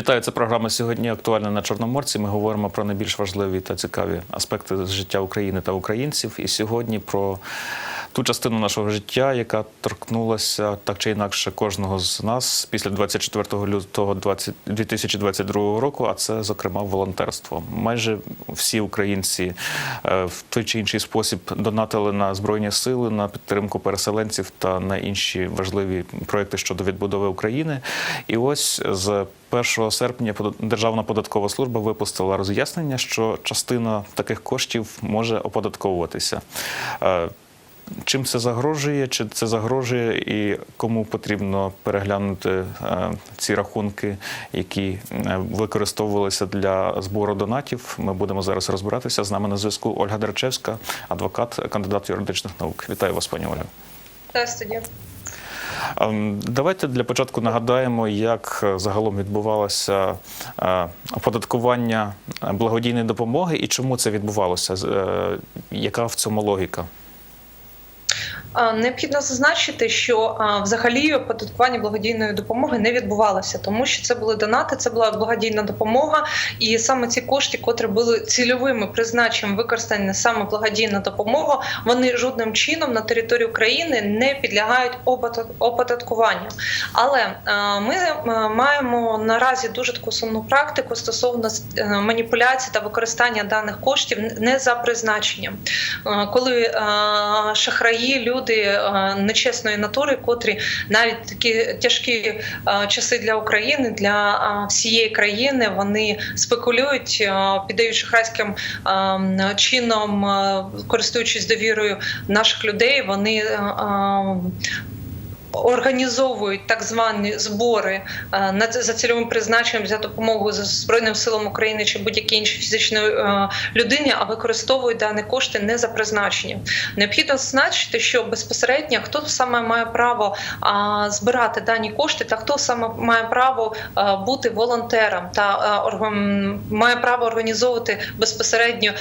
Вітаю, це програма сьогодні актуальна на Чорноморці. Ми говоримо про найбільш важливі та цікаві аспекти життя України та українців. І сьогодні про ту частину нашого життя, яка торкнулася так чи інакше кожного з нас після 24 лютого 20 2022 року. А це, зокрема, волонтерство. Майже всі українці е, в той чи інший спосіб донатили на збройні сили, на підтримку переселенців та на інші важливі проекти щодо відбудови України. І ось з 1 серпня Державна податкова служба випустила роз'яснення, що частина таких коштів може оподатковуватися. Чим це загрожує? Чи це загрожує і кому потрібно переглянути е, ці рахунки, які е, використовувалися для збору донатів? Ми будемо зараз розбиратися. З нами на зв'язку Ольга Дерчевська, адвокат, кандидат юридичних наук. Вітаю вас, пані Ольга. Та студія. Ем, Давайте для початку нагадаємо, як е, загалом відбувалося оподаткування благодійної допомоги і чому це відбувалося. Яка в цьому логіка? Необхідно зазначити, що взагалі оподаткування благодійної допомоги не відбувалося, тому що це були донати, це була благодійна допомога, і саме ці кошти, котрі були цільовими призначенням використані саме благодійна допомога, вони жодним чином на території України не підлягають оподаткуванню. Але ми маємо наразі дуже таку сумну практику стосовно е, маніпуляцій та використання даних коштів не за призначенням. Е, коли е, шахраї, люди е, нечесної натури, котрі навіть такі тяжкі е, часи для України, для е, всієї країни, вони спекулюють, піддають шахрайським чином, користуючись довірою наших людей, вони. Е, е, Організовують так звані збори е, на за цільовим призначенням за допомогою Збройним силам України чи будь-якій іншій фізичної е, людині, а використовують дані кошти не за призначенням. Необхідно зазначити, що безпосередньо хто саме має право збирати дані кошти, та хто саме має право бути волонтером та має право організовувати безпосередньо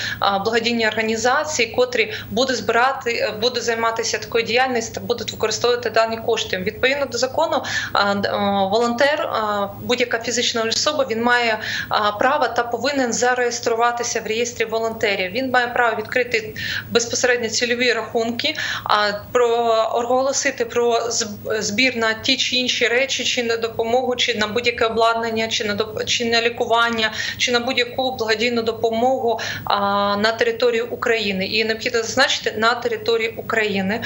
благодійні організації, котрі будуть збирати, е, будуть займатися такою діяльністю та будуть використовувати дані кошти. Відповідно до закону, а, волонтер, будь-яка фізична особа, він має право та повинен зареєструватися в реєстрі волонтерів. Він має право відкрити безпосередньо цільові рахунки, про оголосити про збір на ті чи інші речі, чи на допомогу, чи на будь-яке обладнання, чи на чи на лікування, чи на будь-яку благодійну допомогу на території України. І необхідно зазначити на території України.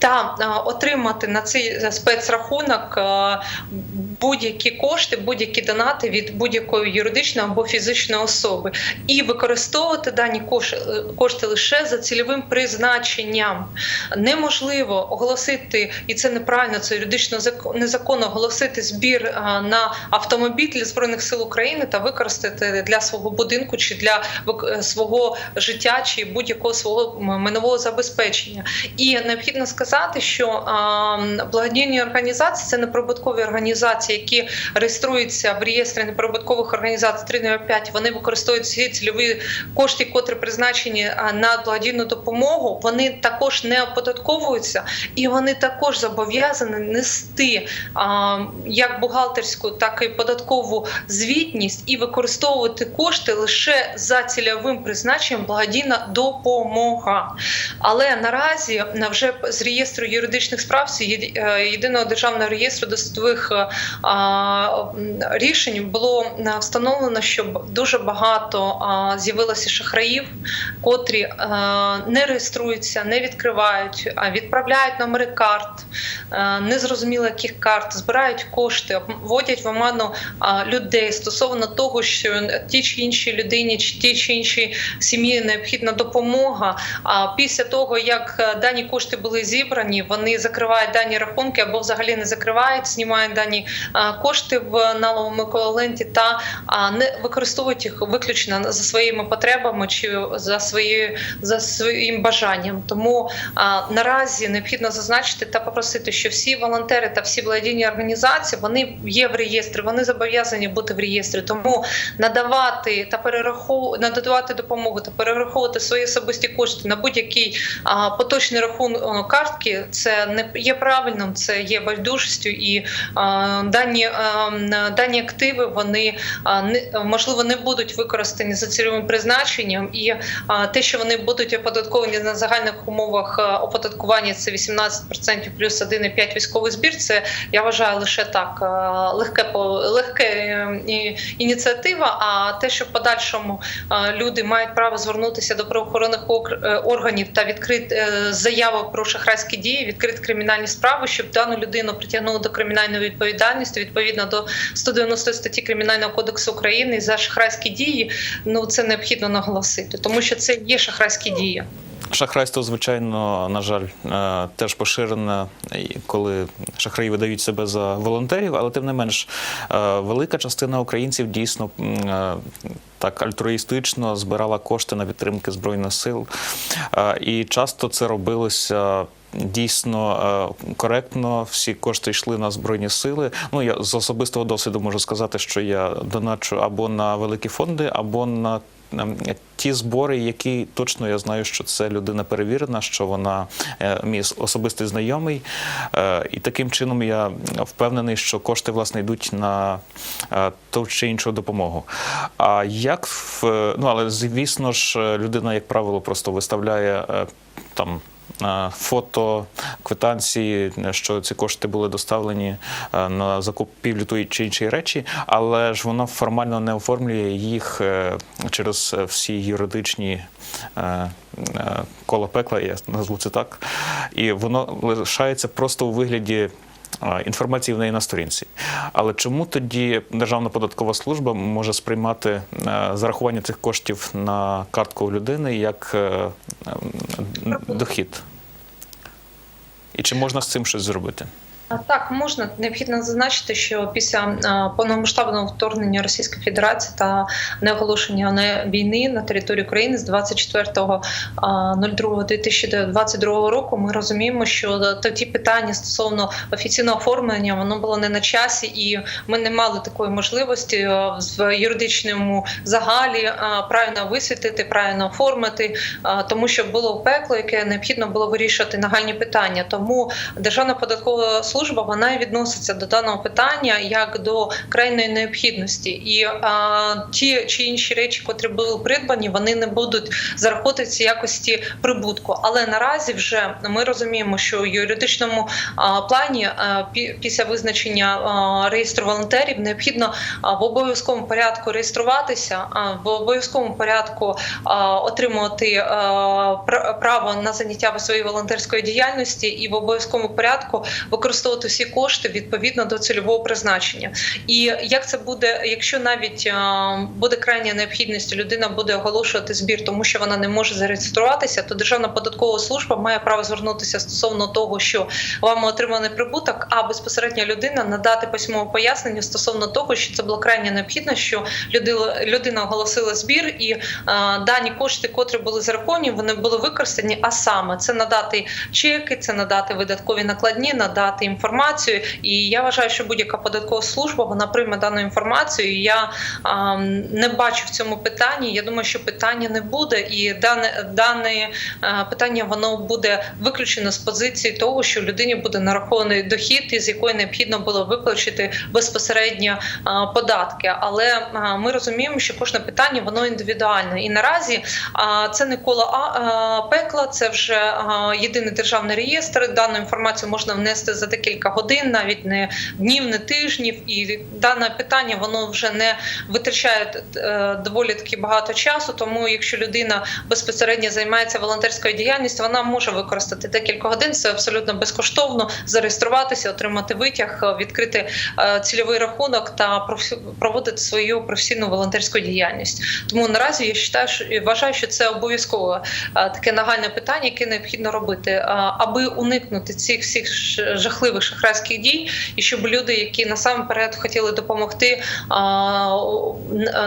Та отримати на цей спецрахунок а, будь-які кошти, будь-які донати від будь-якої юридичної або фізичної особи, і використовувати дані кош- кошти лише за цільовим призначенням. Неможливо оголосити, і це неправильно, це юридично зак- незаконно оголосити збір на автомобіль для збройних сил України та використати для свого будинку чи для е, свого життя чи будь-якого свого м- майнового забезпечення. І необхідно сказати, що благодійні організації це неприбуткові організації, які реєструються в реєстрі неприбуткових організацій 305, Вони використовують ці цільові кошти, котрі призначені на благодійну допомогу. Вони також не оподатковуються і вони також зобов'язані нести а, як бухгалтерську, так і податкову звітність і використовувати кошти лише за цільовим призначенням благодійна допомога. Але наразі на вже з реєстру юридичних справ е, єдиного державного реєстру досудових е, рішень було е, встановлено, що дуже багато з'явилося шахраїв, котрі е, не реєструються, не відкривають, відправляють номери карт, е, незрозуміло яких карт, збирають кошти, вводять в оману людей стосовно того, що ті чи інші людині, чи ті чи інші сім'ї необхідна допомога. А після того, як дані кошти були зібрані, вони закривають дані рахунки або взагалі не закривають, знімають дані кошти в наловому еквіваленті та не використовують їх виключно за своїми потребами чи за своєю за своїм бажанням. Тому наразі необхідно зазначити та попросити, що всі волонтери та всі благодійні організації вони є в реєстрі, вони зобов'язані бути в реєстрі. Тому надавати та перераховувати надавати допомогу та перераховувати свої особисті кошти на будь-який поточний рахунок картки. Це не є правильним, це є байдужістю і а, дані ем, дані активи вони не можливо не будуть використані за цільовим призначенням, і те, що вони будуть оподатковані на загальних умовах оподаткування, це 18% плюс 1,5 військовий збір. Це я вважаю лише так легке легке е, ініціатива. А те, що в подальшому люди мають право звернутися до правоохоронних е, органів та відкрити е, заяву про шахрайські дії, відкрити кримінальні справи, щоб дану людину притягнули до кримінальної відповідальності відповідно до 190 статті Кримінального кодексу України за шахрайські дії. Ну це необхідно наголосити, тому що це є шахрайські дії. Шахрайство, звичайно, на жаль, е, теж поширене, коли шахраї видають себе за волонтерів, але тим не менш, е, велика частина українців дійсно е, так альтруїстично збирала кошти на підтримки збройних сил, і часто це робилося. Дійсно е, коректно, всі кошти йшли на збройні сили. Ну я з особистого досвіду можу сказати, що я доначу або на великі фонди, або на ем, ті збори, які точно я знаю, що це людина перевірена, що вона е, мій особистий знайомий. Е, І таким чином я впевнений, що кошти власне йдуть на ту чи іншу допомогу. А як в ну але звісно ж, людина, як правило, просто виставляє там. Е, Фото, квитанції, що ці кошти були доставлені е, на закупівлю тої чи іншої речі, але ж вона формально не оформлює їх е, через всі юридичні кола пекла, я назву це так. І воно лишається просто у вигляді інформації в неї на сторінці. Але чому тоді Державна податкова служба може сприймати зарахування цих коштів на картку людини як дохід? І чи можна з цим щось зробити? Так, можна необхідно зазначити, що після повномасштабного вторгнення Російської Федерації та неоголошення не- війни на території України з 24.02.2022 року ми розуміємо, що тоді питання стосовно офіційного оформлення воно було не на часі, і ми не мали такої можливості в юридичному загалі правильно висвітлити, правильно оформити, тому що було пекло, яке необхідно було вирішувати нагальні питання. Тому Державна податкова служба вона і відноситься до даного питання як до крайньої необхідності, і а, ті чи інші речі, котрі були придбані, вони не будуть зараховуватися якості прибутку. Але наразі вже ми розуміємо, що в юридичному а, плані а, після визначення а, реєстру волонтерів необхідно а, в обов'язковому порядку реєструватися, а, в обов'язковому порядку а, отримувати а, право на заняття своєї волонтерської діяльності і в обов'язковому порядку використовувати всі кошти відповідно до цільового призначення. І як це буде, якщо навіть а, буде крайня необхідність, людина буде оголошувати збір, тому що вона не може зареєструватися, то Державна податкова служба має право звернутися стосовно того, що вам отриманий прибуток, а безпосередня людина надати письмове пояснення стосовно того, що це була крайня необхідність, що людина, оголосила збір, і а, дані кошти, котрі були зараховані, вони були використані. А саме це надати чеки, це надати видаткові накладні, надати інформацію. І я вважаю, що будь-яка податкова служба вона прийме дану інформацію. І я а, не бачу в цьому питанні. Я думаю, що питання не буде, і дане дане е, питання воно буде виключено з позиції того, що людині буде нарахований дохід, із якої необхідно було виплачити безпосередньо а, податки. Але а, ми розуміємо, що кожне питання воно індивідуальне. І наразі а, це не коло а, а, пекла, це вже а, єдиний державний реєстр. Дану інформацію можна внести за декілька годин, навіть не днів, не тижнів. І дане питання воно вже не витрачає е, доволі таки багато часу. Тому, якщо людина безпосередньо займається волонтерською діяльністю, вона може використати декілька годин. Це абсолютно безкоштовно зареєструватися, отримати витяг, відкрити е, цільовий рахунок та проводити свою професійну волонтерську діяльність. Тому наразі я вважаю, вважаю, що це обов'язково е, таке нагальне питання, яке необхідно робити, аби уникнути цих всіх ш- жахливих шахрайських дій, і щоб люди, які насамперед хотіли допомогти,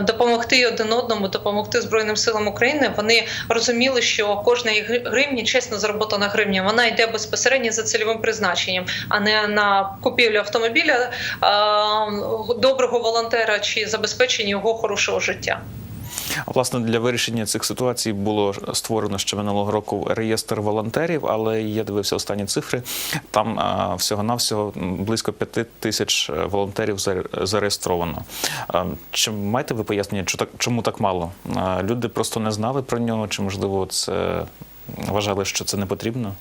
допомогти один одному, допомогти збройним силам України, вони розуміли, що кожна гривня, чесно зароботана гривня, вона йде безпосередньо за цільовим призначенням, а не на купівлю автомобіля доброго волонтера чи забезпечення його хорошого життя. Власне, для вирішення цих ситуацій було створено ще минулого року реєстр волонтерів, але я дивився останні цифри. Там всього-навсього м, близько п'яти тисяч е, волонтерів заре- зареєстровано. Чи маєте ви пояснення, чому так мало? Люди просто не знали про нього, чи можливо це вважали, що це не потрібно?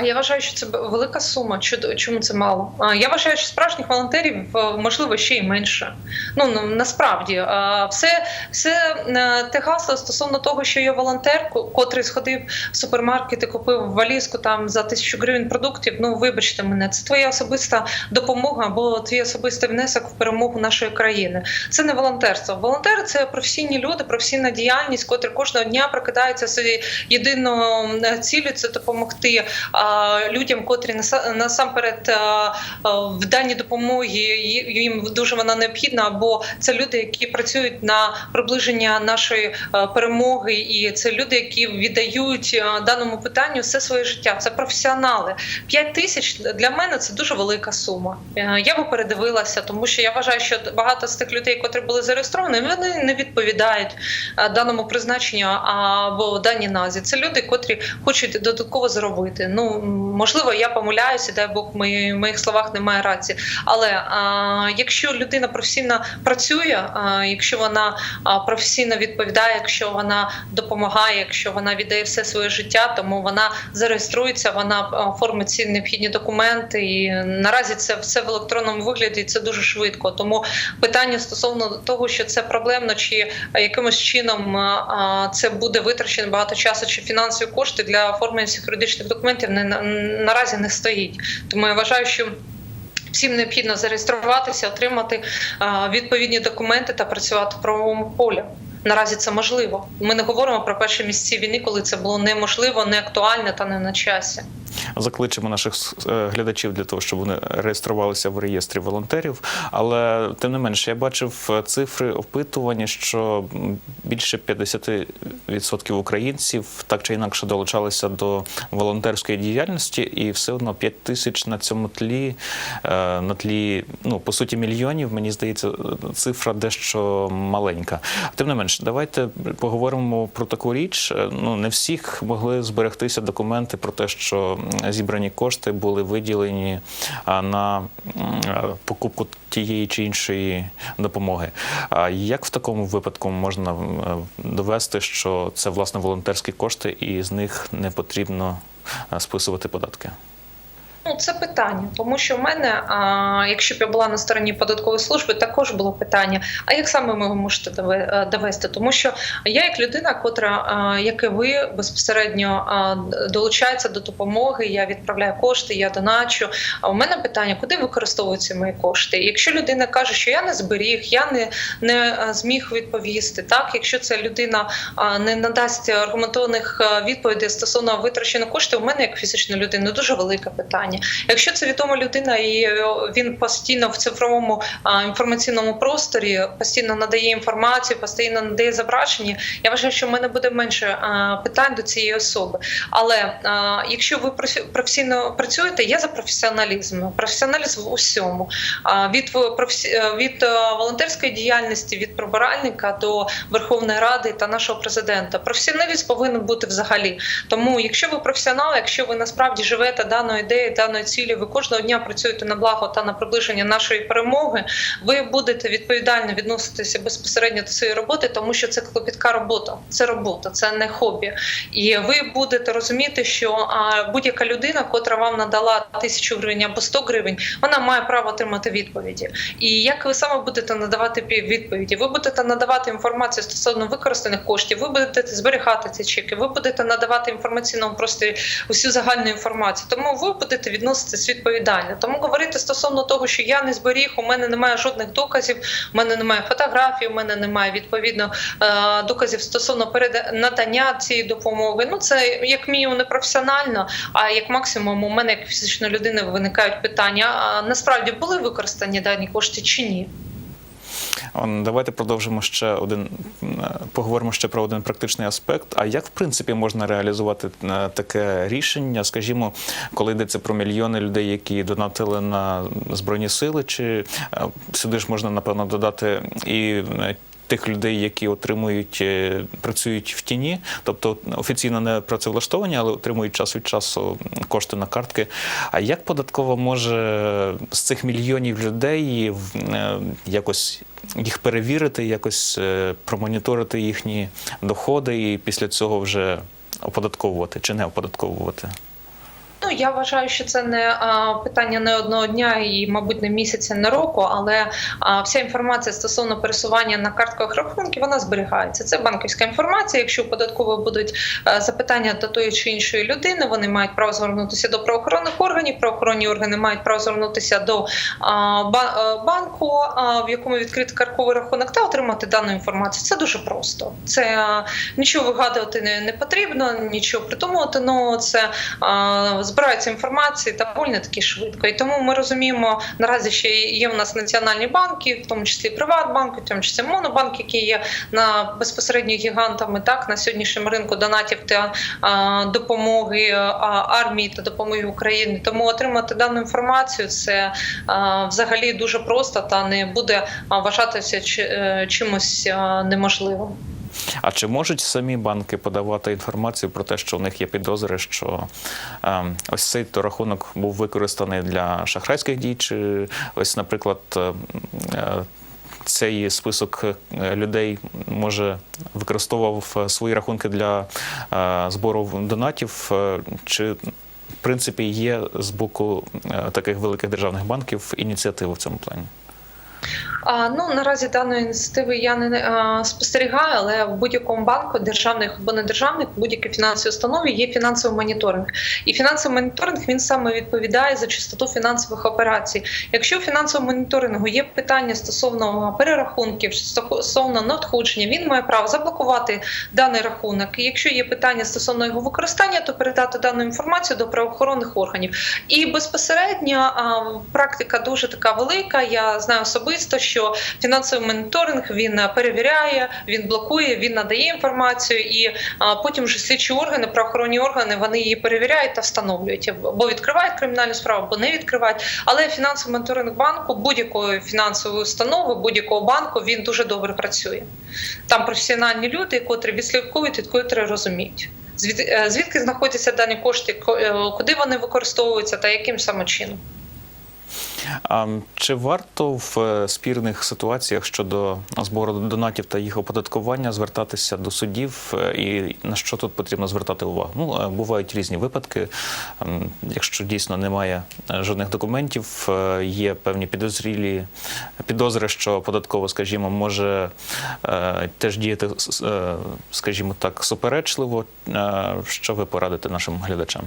А я вважаю, що це велика сума. Чому це мало? Я вважаю, що справжніх волонтерів можливо ще й менше. Ну насправді все, все е, те гасло стосовно того, що є волонтер, котрий сходив в супермаркет і купив валізку там за тисячу гривень продуктів. Ну вибачте мене, це твоя особиста допомога або твій особистий внесок в перемогу нашої країни. Це не волонтерство. Волонтери це професійні люди, професійна діяльність, котрі кожного дня прокидаються з єдиною ціллю це допомогти людям, котрі наса- насамперед а, а, в даній допомоги їм дуже вона необхідна, або це люди, які працюють на приближення нашої е, перемоги, і це люди, які віддають е, даному питанню все своє життя. Це професіонали. 5 тисяч для мене це дуже велика сума. Е, Я би передивилася, тому що я вважаю, що багато з тих людей, котрі були зареєстровані, вони не відповідають е, даному призначенню або даній назві. Це люди, котрі хочуть додатково заробити. Ну можливо, я помиляюся, дай Бог, мої- в моїх словах немає рації. Але а, якщо людина професійно працює, а, якщо вона професійно відповідає, якщо вона допомагає, якщо вона віддає все своє життя, тому вона зареєструється, вона оформить ці необхідні документи. І наразі це все в електронному вигляді. і Це дуже швидко. Тому питання стосовно того, що це проблемно, чи якимось чином це буде витрачено багато часу чи фінансові кошти для оформлення цих юридичних документів, не наразі не стоїть. Тому я вважаю, що. Всім необхідно зареєструватися, отримати відповідні документи та працювати в правовому полі. Наразі це можливо. Ми не говоримо про перші місяці війни, коли це було неможливо, не актуально та не на часі. Закличемо наших е, глядачів для того, щоб вони реєструвалися в реєстрі волонтерів. Але тим не менше, я бачив е, цифри опитування, що більше 50% українців так чи інакше долучалися до волонтерської діяльності, і все одно 5 тисяч на цьому тлі, е, на тлі, ну по суті, мільйонів. Мені здається, цифра дещо маленька. Тим не менше, давайте поговоримо про таку річ. Ну не всіх могли зберегтися документи про те, що зібрані кошти були виділені на е, покупку тієї чи іншої допомоги. А як в такому випадку можна е, довести, що це власне волонтерські кошти, і з них не потрібно е, списувати податки? Ну, це питання, тому що в мене, а, якщо б я була на стороні податкової служби, також було питання: а як саме ви можете е, довести? Тому що я, як людина, котра, як і ви, безпосередньо долучається до допомоги, я відправляю кошти, я доначу. А у мене питання, куди використовуються мої кошти? Якщо людина каже, що я не зберіг, я не, не зміг відповісти, так якщо ця людина не надасть аргументованих а, відповідей стосовно витрачених коштів, у мене як фізичної людини дуже велике питання. Якщо це відома людина і е, він постійно в цифровому інформаційному просторі постійно надає інформацію, постійно надає зображення, я вважаю, що в мене буде менше питань до цієї особи. Але якщо ви професійно працюєте, я за професіоналізм. Професіоналізм в усьому. Від е, від е, волонтерської діяльності, від прибиральника до Верховної Ради та нашого президента. Професіоналізм повинен бути взагалі. Тому, якщо ви професіонал, якщо ви насправді живете даною ідеєю, даною цілі, ви кожного дня працюєте на благо та на приближення нашої перемоги. Ви будете відповідально відноситися безпосередньо до цієї роботи, тому що це клопітка робота, це робота, це не хобі. І ви будете розуміти, що будь-яка людина, котра вам надала тисячу гривень або 100 гривень, вона має право отримати відповіді. І як ви саме будете надавати відповіді? Ви будете надавати інформацію стосовно використаних коштів, ви будете зберігати ці чеки, ви будете надавати інформаційному просторі усю загальну інформацію. Тому ви будете відноситись відповідально. Тому говорити стосовно того, що я не зберіг, у мене немає жодних доказів, у мене немає фотографій, у мене немає відповідно е, доказів стосовно надання цієї допомоги. Ну це як мінімум не професіонально. А як максимум, у мене як фізичної людини виникають питання: а насправді були використані дані кошти чи ні? Давайте продовжимо ще один, е, поговоримо ще про один практичний аспект. А як в принципі можна реалізувати е, таке рішення, скажімо, коли йдеться про мільйони людей, які донатили на збройні сили, чи е, сюди ж можна напевно додати і тих людей, які отримують, е, працюють в тіні, тобто офіційно не працевлаштовані, але отримують час від часу кошти на картки. А як податкова може з цих мільйонів людей е, якось їх перевірити, якось е, промоніторити їхні доходи і після цього вже оподатковувати чи не оподатковувати? Ну я вважаю, що це не питання не одного дня і, мабуть, не місяця, не року, але вся інформація стосовно пересування на картках рахунків вона зберігається. Це банківська інформація. Якщо у податкової будуть запитання до тої чи іншої людини, вони мають право звернутися до правоохоронних органів. Правоохоронні органи мають право звернутися до банку, в якому відкритий карковий рахунок, та отримати дану інформацію. Це дуже просто. Це нічого вигадувати не, потрібно, нічого придумувати. Ну це а, збирається інформація доволі таки швидко. І тому ми розуміємо, наразі ще є в нас національні банки, в тому числі Приватбанк, в тому числі Монобанк, які є на безпосередньо гігантами, так на сьогоднішньому ринку донатів та а, допомоги армії та допомоги Україні. Тому отримати дану інформацію це а, взагалі дуже просто та не буде вважатися чи- е, чимось неможливим. А чи можуть самі банки подавати інформацію про те, що у них є підозри, що е, ось цей то рахунок був використаний для шахрайських дій, чи ось, наприклад, е, е, цей список е, людей може використовував е, свої рахунки для е, збору донатів, е, чи в принципі є з боку таких великих державних банків ініціатива в цьому плані? Ну наразі даної ініціативи я не спостерігаю, але в будь-якому банку, державних або не державних, будь-якій фінансовій установі є фінансовий моніторинг. І фінансовий моніторинг він саме відповідає за чистоту фінансових операцій. Якщо у фінансовому моніторингу є питання стосовно перерахунків, стосовно надходження, він має право заблокувати даний рахунок. І якщо є питання стосовно його використання, то передати дану інформацію до правоохоронних органів. І безпосередньо практика дуже така велика. Я знаю особисто, що фінансовий моніторинг він е, перевіряє, він блокує, він надає інформацію, і потім вже слідчі органи, правоохоронні органи вони її перевіряють та встановлюють або відкривають кримінальну справу, або не відкривають. Але фінансовий моніторинг банку будь-якої фінансової установи, будь-якого банку він дуже добре працює. Там професіональні люди, котрі відслідковують, і котрі розуміють. Е, звідки знаходяться дані кошти, е, куди вони використовуються та яким саме чином. Чи варто в е, спірних ситуаціях щодо збору донатів та їх оподаткування звертатися до судів, е, і на що тут потрібно звертати увагу? Ну е, бувають різні випадки. Якщо дійсно немає жодних документів, є певні підозрілі підозри, що податково, скажімо, може теж діяти, скажімо так, суперечливо. Що ви порадите нашим глядачам?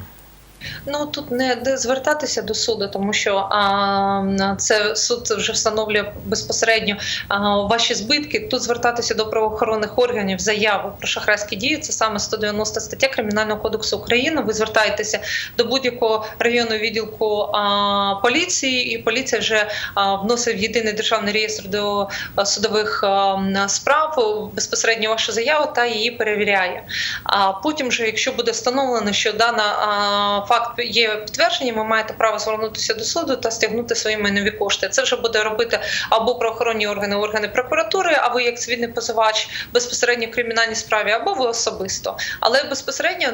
Ну тут не де звертатися до суду, тому що а, це суд вже встановлює безпосередньо а, ваші збитки. Тут звертатися до правоохоронних органів заяву про шахрайські дії. Це саме 190 стаття Кримінального кодексу України. Ви звертаєтеся до будь-якого районного відділку а, поліції, і поліція вже а, вносить в єдиний державний реєстр до судових а, справ безпосередньо вашу заяву та її перевіряє. А потім, вже, якщо буде встановлено, що дана а, факт є підтвердженням, ви маєте право звернутися до суду та стягнути свої майнові кошти. Це вже буде робити або правоохоронні органи, органи прокуратури, а ви як цивільний позивач безпосередньо в кримінальній справі, або ви особисто. Але безпосередньо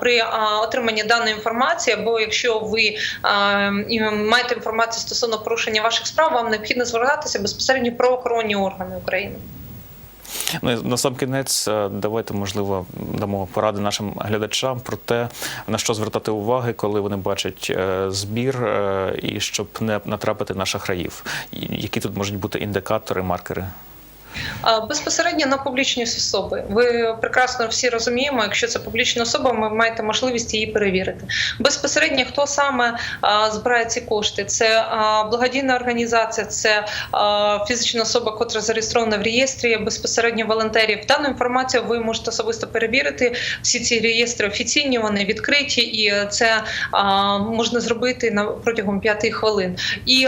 при отриманні даної інформації, або якщо ви маєте інформацію стосовно порушення ваших справ, вам необхідно звертатися безпосередньо правоохоронні органи України. Ну на сам кінець, е, давайте можливо дамо поради нашим глядачам про те, на що звертати уваги, коли вони бачать е, збір, е, і щоб не натрапити на шахраїв. Які тут можуть бути індикатори, маркери? Безпосередньо на публічні особи. Ви прекрасно всі розуміємо, якщо це публічна особа, ви маєте можливість її перевірити. Безпосередньо хто саме збирає ці кошти? Це благодійна організація, це фізична особа, котра зареєстрована в реєстрі, безпосередньо волонтерів. Дану інформацію ви можете особисто перевірити. Всі ці реєстри офіційні, вони відкриті, і це можна зробити на протягом п'яти хвилин. І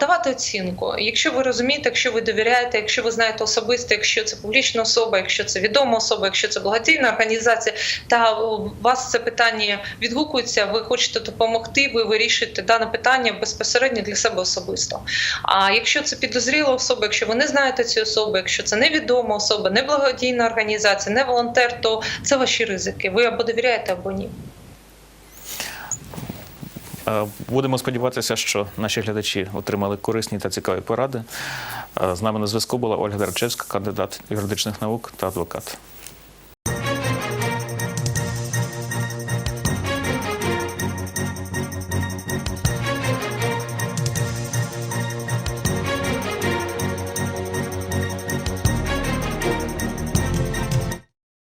давати оцінку. Якщо ви розумієте, якщо ви довіряєте, якщо ви знаєте особисто. якщо це публічна особа, якщо це відома особа, якщо це благодійна організація, та вас це питання відгукується, ви хочете допомогти, ви вирішуєте дане питання безпосередньо для себе особисто. А якщо це підозріла особа, якщо ви не знаєте цю особу, якщо це невідома особа, не благодійна організація, не волонтер, то це ваші ризики. Ви або довіряєте, або ні. Е, Будемо сподіватися, що наші глядачі отримали корисні та цікаві поради. Е, З нами на зв'язку була Ольга Дарчевська, кандидат юридичних наук та адвокат.